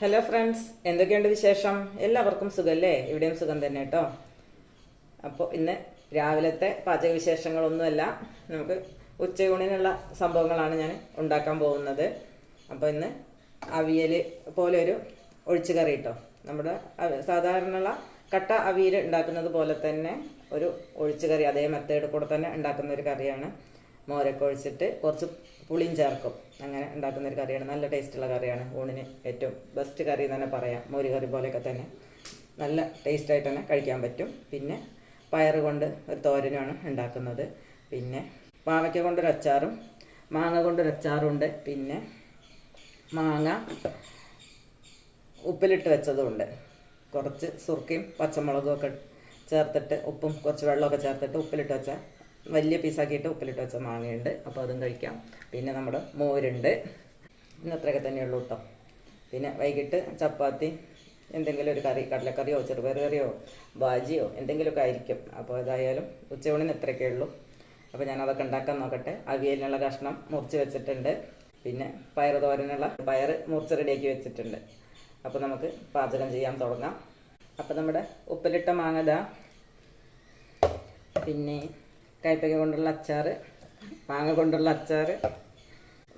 Hello friends എന്തൊക്കെയുണ്ട് വിശേഷം? എല്ലാവർക്കും സുഖമല്ലേ ഇവിടെയും സുഖം തന്നെ കേട്ടോ. അപ്പോൾ ഇന്ന് രാവിലത്തെ പാചക വിശേഷങ്ങളൊന്നുമല്ല നമുക്ക് ഉച്ചയൂണിനുള്ള സംഭവങ്ങളാണ് ഞാൻ ഉണ്ടാക്കാൻ പോകുന്നത്. അപ്പോൾ ഇന്ന് അവിയൽ പോലെ ഒരു ഒഴിച്ചു കറി കേട്ടോ. നമ്മുടെ സാധാരണയുള്ള കട്ട അവിയൽ ഉണ്ടാക്കുന്നത് പോലെ തന്നെ ഒരു ഒഴിച്ചു കറി അതേ മെത്തേഡ് കൂടെ തന്നെ ഉണ്ടാക്കുന്ന ഒരു കറിയാണ്. മോരൊക്കെ ഒഴിച്ചിട്ട് കുറച്ച് പുളിയും ചേർക്കും. അങ്ങനെ ഉണ്ടാക്കുന്ന ഒരു കറിയാണ്. നല്ല ടേസ്റ്റുള്ള കറിയാണ്. ഊണിന് ഏറ്റവും ബെസ്റ്റ് കറി തന്നെ പറയാം. മോര് കറി പോലെയൊക്കെ തന്നെ. നല്ല ടേസ്റ്റായിട്ട് തന്നെ കഴിക്കാൻ പറ്റും. പിന്നെ പയറ് കൊണ്ട് ഒരു തോരനുമാണ് ഉണ്ടാക്കുന്നത്. പിന്നെ പാവയ്ക്ക കൊണ്ടൊരു അച്ചാറും മാങ്ങ കൊണ്ടൊരു അച്ചാറും ഉണ്ട്. പിന്നെ മാങ്ങ ഉപ്പിലിട്ട് വെച്ചതുമുണ്ട് കുറച്ച് സുർക്കയും പച്ചമുളകും ഒക്കെ ചേർത്തിട്ട് ഉപ്പും കുറച്ച് വെള്ളമൊക്കെ ചേർത്തിട്ട് ഉപ്പിലിട്ട് വെച്ച വലിയ പീസാക്കിയിട്ട് ഉപ്പിലിട്ട് വെച്ച മാങ്ങയുണ്ട്. അപ്പോൾ അതും കഴിക്കാം. പിന്നെ നമ്മുടെ മോരുണ്ട്. ഇന്ന് അത്രയൊക്കെ തന്നെയുള്ളൂ കേട്ടോ പിന്നെ വൈകിട്ട് ചപ്പാത്തി എന്തെങ്കിലും ഒരു കറി കടലക്കറിയോ ചെറുപയർ കറിയോ ബാജിയോ എന്തെങ്കിലുമൊക്കെ ആയിരിക്കും. അപ്പോൾ ഏതായാലും ഉച്ചയൂണിന് ഇത്രയൊക്കെ ഉള്ളൂ. അപ്പോൾ ഞാൻ അതൊക്കെ ഉണ്ടാക്കാൻ നോക്കട്ടെ. അവിയലിനുള്ള കഷ്ണം മുറിച്ച് വെച്ചിട്ടുണ്ട്. പിന്നെ പയർ തോരനുള്ള പയർ മുറിച്ച് റെഡിയാക്കി വെച്ചിട്ടുണ്ട്. അപ്പോൾ നമുക്ക് പാചകം ചെയ്യാൻ തുടങ്ങാം. അപ്പോൾ നമ്മുടെ ഉപ്പിലിട്ട മാങ്ങ പിന്നെ കയ്പയ്ക്ക കൊണ്ടുള്ള അച്ചാർ മാങ്ങ കൊണ്ടുള്ള അച്ചാർ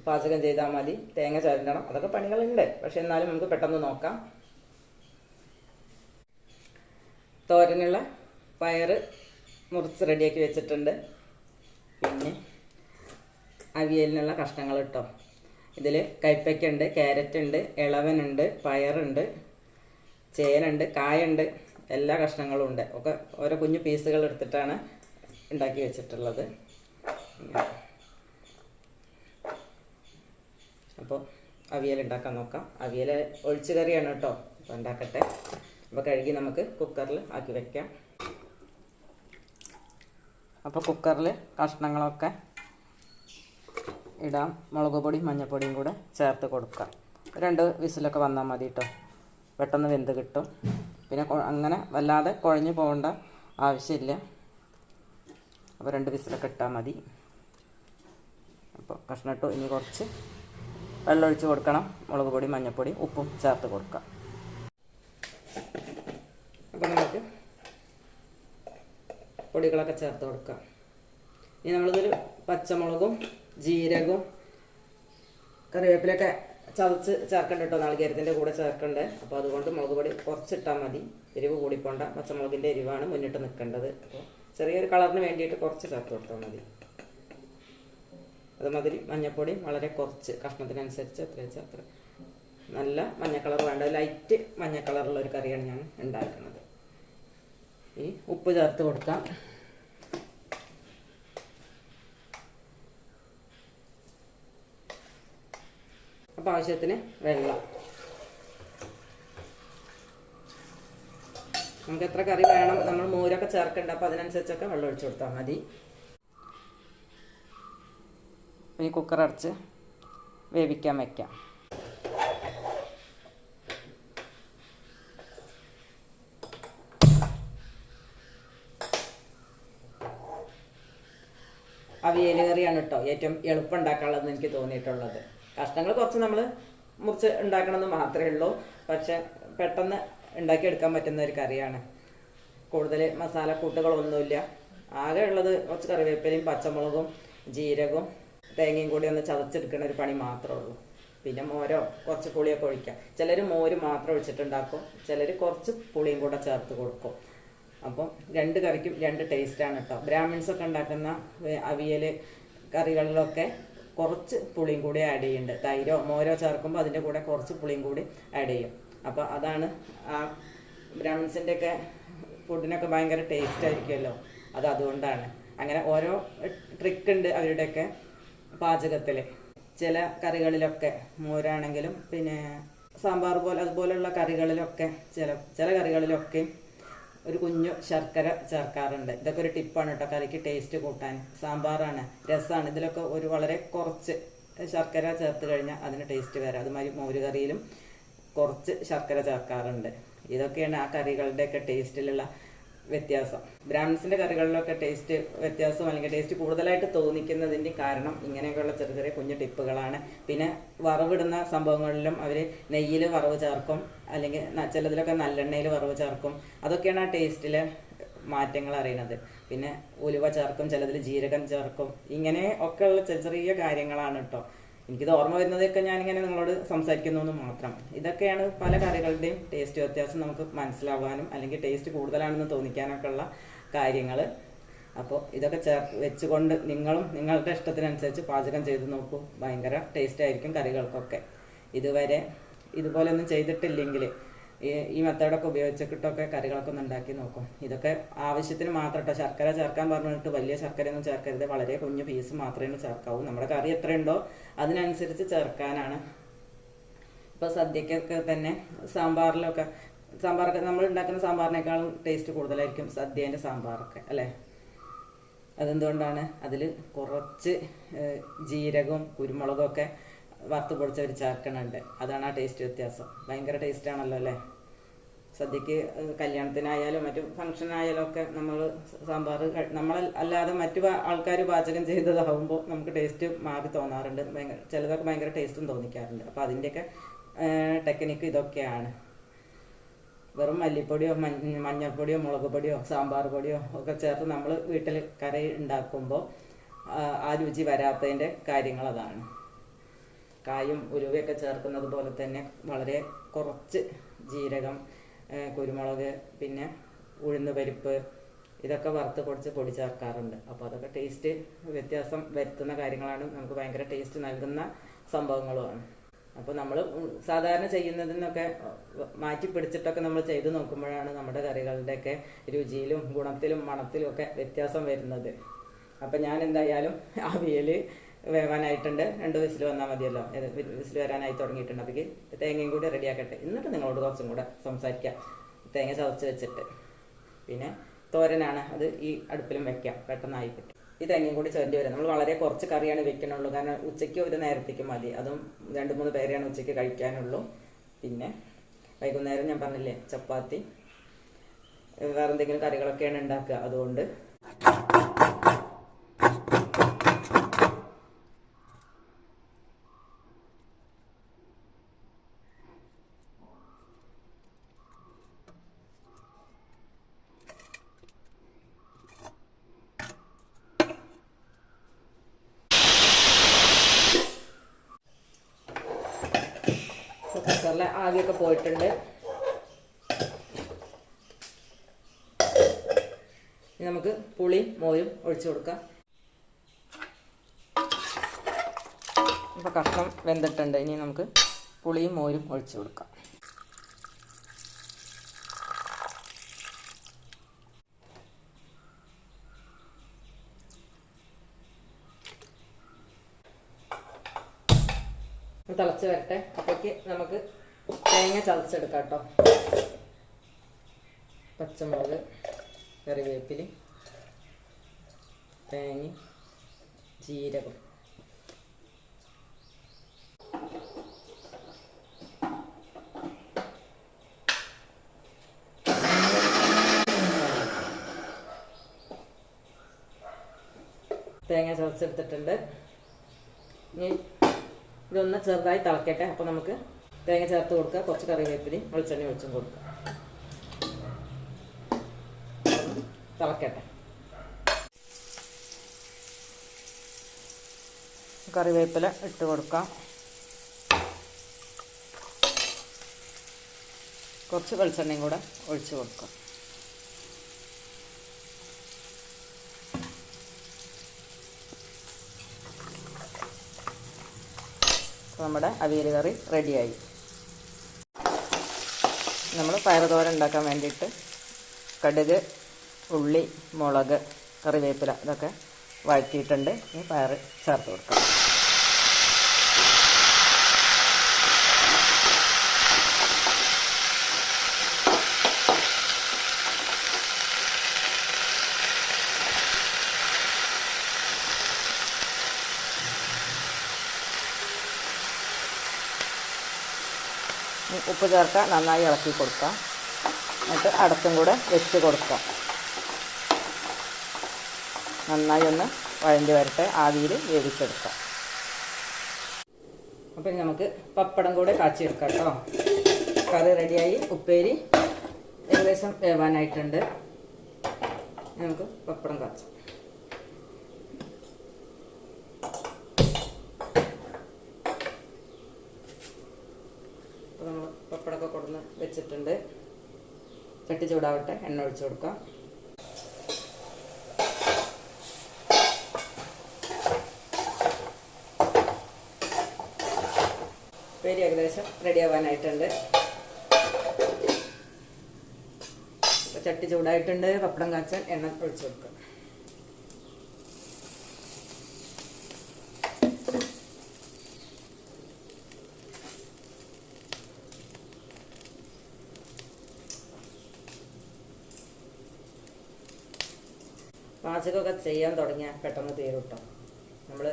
പാചകം ചെയ്താൽ മതി. തേങ്ങ ചരണ്ടണം. അതൊക്കെ പണികളുണ്ട്. പക്ഷെ എന്നാലും നമുക്ക് പെട്ടെന്ന് നോക്കാം. തോരനുള്ള പയറ് മുറിച്ച് റെഡിയാക്കി വെച്ചിട്ടുണ്ട്. പിന്നെ അവിയലിനുള്ള കഷ്ണങ്ങൾ ഇട്ടോ ഇതിൽ കൈപ്പയ്ക്കുണ്ട് ക്യാരറ്റ് ഉണ്ട് ഇളവനുണ്ട് പയറുണ്ട് ചേനുണ്ട് കായുണ്ട് എല്ലാ കഷ്ണങ്ങളും ഉണ്ട്. ഒക്കെ ഓരോ കുഞ്ഞു പീസുകൾ എടുത്തിട്ടാണ് ഉണ്ടാക്കി വെച്ചിട്ടുള്ളത്. അപ്പോൾ അവിയൽ ഉണ്ടാക്കാൻ നോക്കാം. അവിയൽ ഒഴിച്ചു കറിയാണ് കേട്ടോ. അപ്പോൾ ഉണ്ടാക്കട്ടെ. അപ്പോൾ കഴുകി നമുക്ക് കുക്കറിൽ ആക്കി വെക്കാം. അപ്പോൾ കുക്കറിൽ കഷ്ണങ്ങളൊക്കെ ഇടാം. മുളക് പൊടിയും മഞ്ഞൾപ്പൊടിയും കൂടെ ചേർത്ത് കൊടുക്കാം. രണ്ട് വിസിലൊക്കെ വന്നാൽ മതി കേട്ടോ. പെട്ടെന്ന് വെന്ത് കിട്ടും. പിന്നെ അങ്ങനെ വല്ലാതെ കുഴഞ്ഞു പോകേണ്ട ആവശ്യമില്ല. അപ്പോൾ രണ്ട് വിസിലൊക്കെ ഇട്ടാൽ മതി. അപ്പോൾ കഷ്ണം ഇട്ടു. ഇനി കുറച്ച് വെള്ളം ഒഴിച്ച് കൊടുക്കണം. മുളക് പൊടി മഞ്ഞൾപ്പൊടി ഉപ്പും ചേർത്ത് കൊടുക്കാം. അപ്പോൾ നമുക്ക് പൊടികളൊക്കെ ചേർത്ത് കൊടുക്കാം. ഇനി നമ്മളിതിൽ പച്ചമുളകും ജീരകവും കറിവേപ്പിലൊക്കെ ചതച്ച് ചേർക്കണ്ട കേട്ടോ. നാളികേരത്തിന്റെ കൂടെ ചേർക്കണ്ടേ. അപ്പോൾ അതുകൊണ്ട് മുളക് പൊടി കുറച്ചിട്ടാൽ മതി. എരിവ് കൂടിപ്പോണ്ട. പച്ചമുളകിന്റെ എരിവാണ് മുന്നിട്ട് നിൽക്കേണ്ടത് അപ്പോൾ ചെറിയൊരു കളറിന് വേണ്ടിയിട്ട് കുറച്ച് ചേർത്ത് കൊടുത്താൽ മതി. അതുമാതിരി മഞ്ഞപ്പൊടി വളരെ കുറച്ച് കഷ്ണത്തിനനുസരിച്ച് എത്ര വെച്ചാൽ അത്ര. നല്ല മഞ്ഞ കളർ വേണ്ട. ലൈറ്റ് മഞ്ഞ കളറുള്ള ഒരു കറിയാണ് ഞാൻ ഉണ്ടാക്കുന്നത്. ഈ ഉപ്പ് ചേർത്ത് കൊടുക്കാം. അപ്പോൾ ആവശ്യത്തിന് വെള്ളം. നമുക്ക് എത്ര കറി വേണം നമ്മൾ മോരൊക്കെ ചേർക്കേണ്ട അപ്പോൾ അതിനനുസരിച്ചൊക്കെ വെള്ളം ഒഴിച്ചു കൊടുത്താൽ മതി. ഇനി കുക്കർ അടച്ച് വേവിക്കാൻ വയ്ക്കാം അവിയൽ കറിയാണ് കേട്ടോ ഏറ്റവും എളുപ്പം ഉണ്ടാക്കാനുള്ളതെന്ന് എനിക്ക് തോന്നിയിട്ടുള്ളത്. കഷ്ണങ്ങൾ കുറച്ച് നമ്മൾ മുറിച്ച് ഉണ്ടാക്കണമെന്ന് മാത്രമേ ഉള്ളൂ. പക്ഷെ പെട്ടെന്ന് ഉണ്ടാക്കിയെടുക്കാൻ പറ്റുന്ന ഒരു കറിയാണ്. കൂടുതൽ മസാല കൂട്ടുകളൊന്നുമില്ല. ആകെ ഉള്ളത് കുറച്ച് കറിവേപ്പിലയും പച്ചമുളകും ജീരകവും തേങ്ങയും കൂടി ഒന്ന് ചതച്ചെടുക്കുന്ന ഒരു പണി മാത്രമേ ഉള്ളൂ. പിന്നെ മോരോ കുറച്ച് പുളിയൊക്കെ ഒഴിക്കാം. ചിലർ മോര് മാത്രം ഒഴിച്ചിട്ടുണ്ടാക്കും. ചിലർ കുറച്ച് പുളിയും കൂടെ ചേർത്ത് കൊടുക്കും. അപ്പം രണ്ട് കറിക്കും രണ്ട് ടേസ്റ്റാണ് കേട്ടോ ബ്രാഹ്മിൺസ് ഒക്കെ ഉണ്ടാക്കുന്ന അവിയൽ കറികളിലൊക്കെ കുറച്ച് പുളിയും കൂടി ആഡ് ചെയ്യുന്നുണ്ട്. തൈരോ മോരോ ചേർക്കുമ്പോൾ അതിന്റെ കൂടെ കുറച്ച് പുളിയും കൂടി ആഡ് ചെയ്യും. അപ്പോൾ അതാണ് ആ ഒക്കെ ഫുഡിനൊക്കെ ഭയങ്കര ടേസ്റ്റ് ആയിരിക്കുമല്ലോ. അത് അതുകൊണ്ടാണ്. അങ്ങനെ ഓരോ ട്രിക്ക് ഉണ്ട് അവരുടെയൊക്കെ പാചകത്തിൽ ചില കറികളിലൊക്കെ മോരാണെങ്കിലും പിന്നെ സാമ്പാർ പോലെ അതുപോലെയുള്ള കറികളിലൊക്കെ ചില ചില കറികളിലൊക്കെ ഒരു കുഞ്ഞു ശർക്കര ചേർക്കാറുണ്ട്. ഇതൊക്കെ ഒരു ടിപ്പാണ് കേട്ടോ. കറിക്ക് ടേസ്റ്റ് കൂട്ടാൻ. സാമ്പാറാണ്. രസമാണ് ഇതിലൊക്കെ ഒരു വളരെ കുറച്ച് ശർക്കര ചേർത്ത് കഴിഞ്ഞാൽ അതിന് ടേസ്റ്റ് വരാം അതുമാതിരി മോര് കറിയിലും കുറച്ച് ശർക്കര ചേർക്കാറുണ്ട്. ഇതൊക്കെയാണ് ആ കറികളുടെയൊക്കെ ടേസ്റ്റിലുള്ള വ്യത്യാസം. ബ്രാഹ്മിൻസിന്റെ കറികളിലൊക്കെ ടേസ്റ്റ് വ്യത്യാസം അല്ലെങ്കിൽ ടേസ്റ്റ് കൂടുതലായിട്ട് തോന്നിക്കുന്നതിന്റെ കാരണം ഇങ്ങനെയൊക്കെയുള്ള ചെറിയ ചെറിയ കുഞ്ഞു ടിപ്പുകളാണ്. പിന്നെ വറവിടുന്ന സംഭവങ്ങളിലും അവർ നെയ്യിൽ വറവ് ചേർക്കും. അല്ലെങ്കിൽ ചിലതിലൊക്കെ നല്ലെണ്ണയിൽ വറവ് ചേർക്കും. അതൊക്കെയാണ് ആ ടേസ്റ്റിലെ മാറ്റങ്ങൾ അറിയുന്നത്. പിന്നെ ഉലുവ ചേർക്കും ചിലതിൽ ജീരകം ചേർക്കും. ഇങ്ങനെ ഒക്കെയുള്ള ചെറിയ ചെറിയ കാര്യങ്ങളാണ് കേട്ടോ എനിക്കിത് ഓർമ്മ വരുന്നതൊക്കെ ഞാനിങ്ങനെ നിങ്ങളോട് സംസാരിക്കുന്നു മാത്രം. ഇതൊക്കെയാണ് പല കറികളുടെയും ടേസ്റ്റ് വ്യത്യാസം നമുക്ക് മനസ്സിലാവാനും അല്ലെങ്കിൽ ടേസ്റ്റ് കൂടുതലാണെന്ന് തോന്നിക്കാനൊക്കെ ഉള്ള കാര്യങ്ങൾ അപ്പോൾ ഇതൊക്കെ ചേർ വെച്ചുകൊണ്ട് നിങ്ങളും നിങ്ങളുടെ ഇഷ്ടത്തിനനുസരിച്ച് പാചകം ചെയ്ത് നോക്കൂ. ഭയങ്കര ടേസ്റ്റ് ആയിരിക്കും കറികൾക്കൊക്കെ. ഇതുവരെ ഇതുപോലൊന്നും ചെയ്തിട്ടില്ലെങ്കിൽ ഈ മെത്തേഡൊക്കെ ഉപയോഗിച്ചിട്ടൊക്കെ കറികളൊക്കെ ഒന്ന് ഉണ്ടാക്കി നോക്കും. ഇതൊക്കെ ആവശ്യത്തിന് മാത്രം കേട്ടോ ശർക്കര ചേർക്കാൻ പറഞ്ഞിട്ട് വലിയ ശർക്കരയൊന്നും ചേർക്കരുത്. വളരെ കുഞ്ഞു പീസ് മാത്രമേ ചേർക്കാവൂ. നമ്മുടെ കറി എത്രയുണ്ടോ അതിനനുസരിച്ച് ചേർക്കാനാണ്. ഇപ്പൊ സദ്യക്കൊക്കെ തന്നെ സാമ്പാറിലൊക്കെ സാമ്പാറൊക്കെ നമ്മൾ ഉണ്ടാക്കുന്ന സാമ്പാറിനേക്കാളും ടേസ്റ്റ് കൂടുതലായിരിക്കും സദ്യേന്റെ സാമ്പാറൊക്കെ അല്ലേ? അതെന്തുകൊണ്ടാണ്? അതിൽ കുറച്ച് ജീരകവും കുരുമുളകും ഒക്കെ പൊടിച്ച ഒരു ചേർക്കണുണ്ട്. അതാണ് ആ ടേസ്റ്റ് വ്യത്യാസം. ഭയങ്കര ടേസ്റ്റ് ആണല്ലോ അല്ലേ? സദ്യക്ക് കല്യാണത്തിനായാലും മറ്റു ഫംഗ്ഷനായാലും ഒക്കെ നമ്മൾ സാമ്പാർ നമ്മൾ അല്ലാതെ മറ്റു ആൾക്കാർ പാചകം ചെയ്തതാവുമ്പോൾ നമുക്ക് ടേസ്റ്റ് മാറി തോന്നാറുണ്ട്. ഭയങ്കര ചിലതൊക്കെ ഭയങ്കര ടേസ്റ്റും തോന്നിക്കാറുണ്ട്. അപ്പോൾ അതിന്റെയൊക്കെ ടെക്നിക്ക് ഇതൊക്കെയാണ്. വെറും മല്ലിപ്പൊടിയോ മഞ്ഞ മഞ്ഞൾപ്പൊടിയോ മുളക് പൊടിയോ സാമ്പാർ പൊടിയോ ഒക്കെ ചേർത്ത് നമ്മൾ വീട്ടിൽ കറി ഉണ്ടാക്കുമ്പോൾ ആ രുചി വരാത്തതിന്റെ കാര്യങ്ങൾ അതാണ് കായും ഉലുവയൊക്കെ ചേർക്കുന്നത് പോലെ തന്നെ വളരെ കുറച്ച് ജീരകം കുരുമുളക് പിന്നെ ഉഴുന്ന് പരിപ്പ് ഇതൊക്കെ വറുത്ത് പൊടിച്ച് പൊടി ചേർക്കാറുണ്ട്. അപ്പോൾ അതൊക്കെ ടേസ്റ്റ് വ്യത്യാസം വരുത്തുന്ന കാര്യങ്ങളാണ്. നമുക്ക് ഭയങ്കര ടേസ്റ്റ് നൽകുന്ന സംഭവങ്ങളുമാണ്. അപ്പോൾ നമ്മൾ സാധാരണ ചെയ്യുന്നതിൽ നിന്നൊക്കെ മാറ്റി പിടിച്ചിട്ടൊക്കെ നമ്മൾ ചെയ്ത് നോക്കുമ്പോഴാണ് നമ്മുടെ കറികളുടെയൊക്കെ രുചിയിലും ഗുണത്തിലും മണത്തിലും ഒക്കെ വ്യത്യാസം വരുന്നത്. അപ്പം ഞാൻ എന്തായാലും അവിയൽ വേവാനായിട്ടുണ്ട്. രണ്ട് വിസിൽ വന്നാൽ മതിയല്ലോ. വിസിൽ വരാനായി തുടങ്ങിയിട്ടുണ്ട്. അപ്പോഴേക്ക് തേങ്ങയും കൂടി റെഡിയാക്കട്ടെ. എന്നിട്ട് നിങ്ങളോട് കുറച്ചും കൂടെ സംസാരിക്കാം. തേങ്ങ ചതച്ച് വെച്ചിട്ട്. പിന്നെ തോരനാണ്. അത് ഈ അടുപ്പിലും വെക്കാം. പെട്ടെന്നായി ഈ തേങ്ങയും കൂടി ചേർണ്ടി വരും. നമ്മൾ വളരെ കുറച്ച് കറിയാണ് വെക്കണുള്ളൂ. കാരണം ഉച്ചയ്ക്ക് ഒരു നേരത്തേക്ക് മതി. അതും രണ്ട് മൂന്ന് പേരെയാണ് ഉച്ചയ്ക്ക് കഴിക്കാനുള്ളൂ. പിന്നെ വൈകുന്നേരം ഞാൻ പറഞ്ഞില്ലേ ചപ്പാത്തി വേറെ എന്തെങ്കിലും കറികളൊക്കെയാണ് ഉണ്ടാക്കുക. അതുകൊണ്ട് കുക്കറിലെ ആവിയൊക്കെ പോയിട്ടുണ്ട്. ഇനി നമുക്ക് പുളിയും മോരും ഒഴിച്ചു കൊടുക്കാം. ഇപ്പൊ കഷ്ണം വെന്തിട്ടുണ്ട്. ഇനി നമുക്ക് പുളിയും മോരും ഒഴിച്ചു കൊടുക്കാം. തിളച്ച് വരട്ടെ. അപ്പോഴേക്ക് നമുക്ക് തേങ്ങ ചതച്ചെടുക്കാം കേട്ടോ പച്ചമുളക് കറിവേപ്പിൽ തേങ്ങ ജീരകം. തേങ്ങ ചതച്ചെടുത്തിട്ടുണ്ട്. ഇനി ഇതൊന്ന് ചെറുതായി തിളക്കട്ടെ. അപ്പോൾ നമുക്ക് തേങ്ങ ചേർത്ത് കൊടുക്കുക കുറച്ച് കറിവേപ്പിലയും വെളിച്ചെണ്ണ ഒഴിച്ചും കൊടുക്കുക തിളക്കട്ടെ. കറിവേപ്പില ഇട്ട് കൊടുക്കാം. കുറച്ച് വെളിച്ചെണ്ണയും കൂടെ ഒഴിച്ച് കൊടുക്കാം. അപ്പോൾ നമ്മുടെ അവിയൽ കറി റെഡിയായി. നമ്മൾ പയറുതോരൻ ഉണ്ടാക്കാൻ വേണ്ടിയിട്ട് കടുക് ഉള്ളി മുളക് കറിവേപ്പില ഇതൊക്കെ വഴറ്റിയിട്ടുണ്ട്. ഈ പയർ ചേർത്ത് കൊടുക്കാം. ഉപ്പ് ചേർക്കുക നന്നായി ഇളക്കി കൊടുക്കുക എന്നിട്ട് അടച്ചും കൂടെ വെച്ച് കൊടുക്കുക നന്നായി ഒന്ന് വഴണ്ടി വരട്ടെ ആവിയിൽ വേവിച്ചെടുക്കുക അപ്പം നമുക്ക് പപ്പടം കൂടെ കാച്ചിയെടുക്കാം കേട്ടോ. കറി റെഡിയായി ഉപ്പേരി ഏകദേശം വേവാനായിട്ടുണ്ട്. നമുക്ക് പപ്പടം കാച്ചാം. വെച്ചിട്ടുണ്ട്. ചട്ടി ചൂടാവട്ടെ എണ്ണ ഒഴിച്ചു കൊടുക്കാം. ഉപ്പേരി ഏകദേശം റെഡി ആവാനായിട്ടുണ്ട്. ചട്ടി ചൂടായിട്ടുണ്ട് പപ്പടം കാച്ചാൻ എണ്ണ ഒഴിച്ചു കൊടുക്കാം. പാചകമൊക്കെ ചെയ്യാൻ തുടങ്ങിയാൽ പെട്ടെന്ന് തീരും കേട്ടോ. നമ്മൾ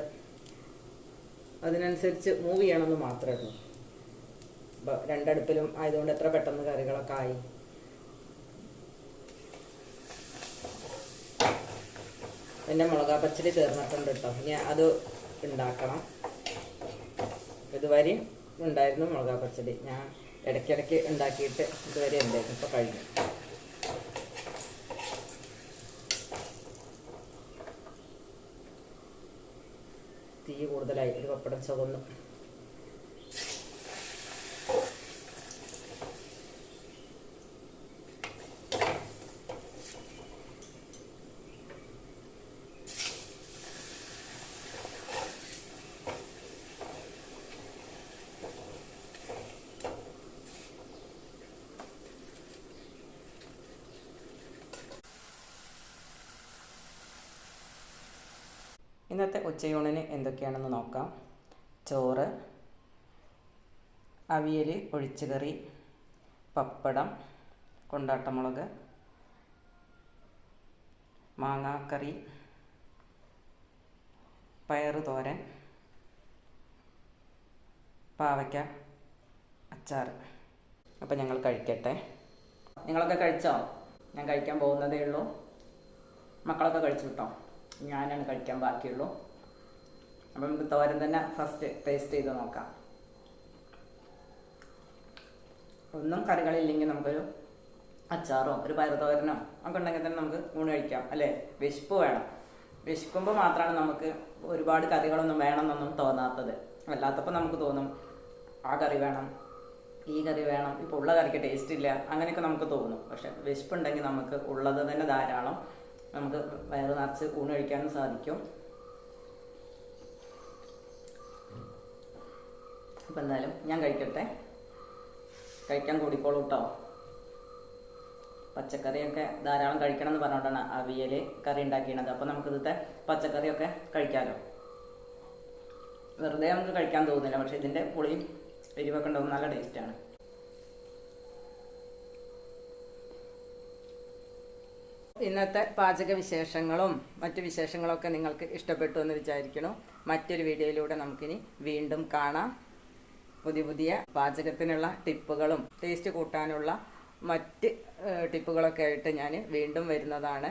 അതിനനുസരിച്ച് മൂവ് ചെയ്യണമെന്ന് മാത്രമേ ഉള്ളൂ. ഇപ്പോൾ രണ്ടടുപ്പിലും ആയതുകൊണ്ട് എത്ര പെട്ടെന്ന് കറികളൊക്കെ ആയി. പിന്നെ മുളകാ പച്ചടി ചേർന്നിട്ടുണ്ട് കേട്ടോ. ഇനി അത് ഉണ്ടാക്കണം. ഇതുവരെ ഉണ്ടായിരുന്നു മുളകാ പച്ചടി ഞാൻ ഇടയ്ക്കിടയ്ക്ക് ഉണ്ടാക്കിയിട്ട് ഇതുവരെ ഉണ്ടായിരുന്നു. ഇപ്പോൾ കഴിഞ്ഞു. തീ കൂടുതലായി ഒരു പപ്പടം ചുവന്നു ഇന്നത്തെ ഉച്ചയൂണിന് എന്തൊക്കെയാണെന്ന് നോക്കാം. ചോറ് അവിയൽ ഒഴിച്ചുകറി പപ്പടം കൊണ്ടാട്ടമുളക് മാങ്ങാക്കറി പയറ് തോരൻ പാവയ്ക്ക അച്ചാർ അപ്പോൾ ഞങ്ങൾ കഴിക്കട്ടെ. നിങ്ങളൊക്കെ കഴിച്ചോ? ഞാൻ കഴിക്കാൻ പോകുന്നതേ ഉള്ളൂ. മക്കളൊക്കെ കഴിച്ചു കേട്ടോ? ഞാനാണ് കഴിക്കാൻ ബാക്കിയുള്ളൂ. അപ്പം നമുക്ക് തോരൻ തന്നെ ഫസ്റ്റ് ടേസ്റ്റ് ചെയ്ത് നോക്കാം. ഒന്നും കറികളില്ലെങ്കിൽ നമുക്കൊരു അച്ചാറോ ഒരു പയറുതോരനോ ഒക്കെ ഉണ്ടെങ്കിൽ തന്നെ നമുക്ക് ഊണ് കഴിക്കാം അല്ലേ? വിശപ്പ് വേണം. വിശക്കുമ്പോൾ മാത്രമാണ് നമുക്ക് ഒരുപാട് കറികളൊന്നും വേണമെന്നൊന്നും തോന്നാത്തത്. അല്ലാത്തപ്പോൾ നമുക്ക് തോന്നും ആ കറി വേണം ഈ കറി വേണം ഇപ്പോൾ ഉള്ള കറിക്ക് ടേസ്റ്റ് ഇല്ല അങ്ങനെയൊക്കെ നമുക്ക് തോന്നും. പക്ഷെ വിശപ്പുണ്ടെങ്കിൽ നമുക്ക് ഉള്ളത് തന്നെ ധാരാളം. നമുക്ക് വയറ് നിറച്ച് ഊണ് കഴിക്കാനും സാധിക്കും. അപ്പം എന്തായാലും ഞാൻ കഴിക്കട്ടെ. കഴിക്കാൻ കൂടിക്കോളൂ കേട്ടോ പച്ചക്കറിയൊക്കെ ധാരാളം കഴിക്കണം എന്ന് പറഞ്ഞുകൊണ്ടാണ് അവിയൽ കറി ഉണ്ടാക്കിയത് അപ്പം നമുക്ക് ഇതിന്റെ പച്ചക്കറിയൊക്കെ കഴിക്കാമല്ലോ വെറുതെ നമുക്ക് കഴിക്കാൻ തോന്നുന്നില്ല പക്ഷേ ഇതിന്റെ പുളിയും എരിവൊക്കെ ഉണ്ടാവും നല്ല ടേസ്റ്റാണ് ഇന്നത്തെ പാചക വിശേഷങ്ങളും മറ്റു വിശേഷങ്ങളൊക്കെ നിങ്ങൾക്ക് ഇഷ്ടപ്പെട്ടു എന്ന് വിചാരിക്കണം മറ്റൊരു വീഡിയോയിലൂടെ നമുക്കിനി വീണ്ടും കാണാം. പുതിയ പുതിയ പാചകത്തിനുള്ള ടിപ്പുകളും ടേസ്റ്റ് കൂട്ടാനുള്ള മറ്റ് ടിപ്പുകളൊക്കെ ആയിട്ട് ഞാൻ വീണ്ടും വരുന്നതാണ്.